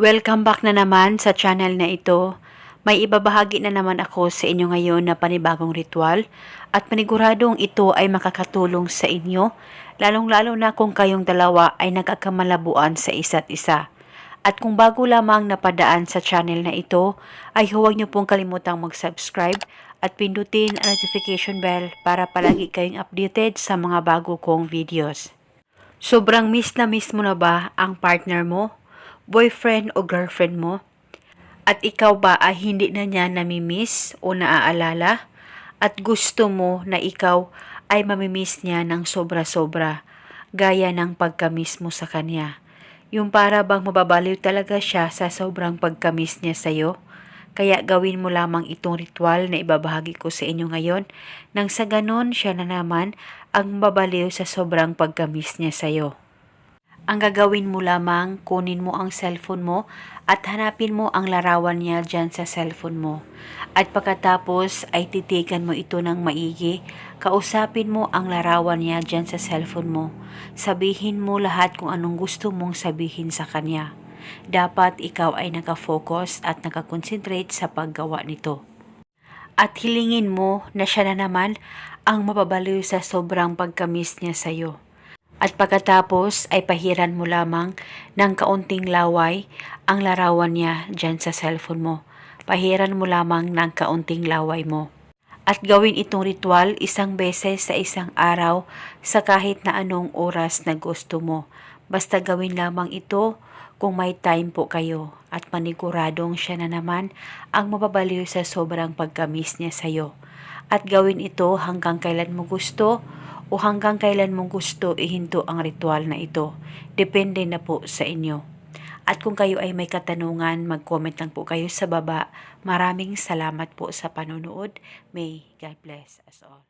Welcome back na naman sa channel na ito. May ibabahagi na naman ako sa inyo ngayon na panibagong ritual at paniguradong ito ay makakatulong sa inyo, lalong-lalo na kung kayong dalawa ay nagkakamalabuan sa isa't isa. At kung bago lamang napadaan sa channel na ito, ay huwag niyo pong kalimutang mag-subscribe at pindutin ang notification bell para palagi kayong updated sa mga bago kong videos. Sobrang miss na miss mo na ba ang partner mo, boyfriend o girlfriend mo? At ikaw ba ay hindi na niya namimiss o naaalala? At gusto mo na ikaw ay mamimiss niya ng sobra-sobra, gaya ng pagkamiss mo sa kanya. Yung para bang mababaliw talaga siya sa sobrang pagkamiss niya sa'yo? Kaya gawin mo lamang itong ritual na ibabahagi ko sa inyo ngayon nang sa ganon siya na naman ang mababaliw sa sobrang pagkamiss niya sa'yo. Ang gagawin mo lamang, kunin mo ang cellphone mo at hanapin mo ang larawan niya dyan sa cellphone mo. At pagkatapos ay titikan mo ito ng maigi, kausapin mo ang larawan niya dyan sa cellphone mo. Sabihin mo lahat kung anong gusto mong sabihin sa kanya. Dapat ikaw ay nakafocus at nakakonsentrate sa paggawa nito. At hilingin mo na siya na naman ang mababaliw sa sobrang pagkamis niya sa'yo. At pagkatapos ay pahiran mo lamang ng kaunting laway ang larawan niya dyan sa cellphone mo. Pahiran mo lamang ng kaunting laway mo. At gawin itong ritual isang beses sa isang araw sa kahit na anong oras na gusto mo. Basta gawin lamang ito kung may time po kayo at paniguradong siya na naman ang mababaliw sa sobrang pagkamis niya sa'yo. At gawin ito hanggang kailan mo gusto o hanggang kailan mo gusto ihinto ang ritual na ito. Depende na po sa inyo. At kung kayo ay may katanungan, mag-comment lang po kayo sa baba. Maraming salamat po sa panonood. May God bless us all.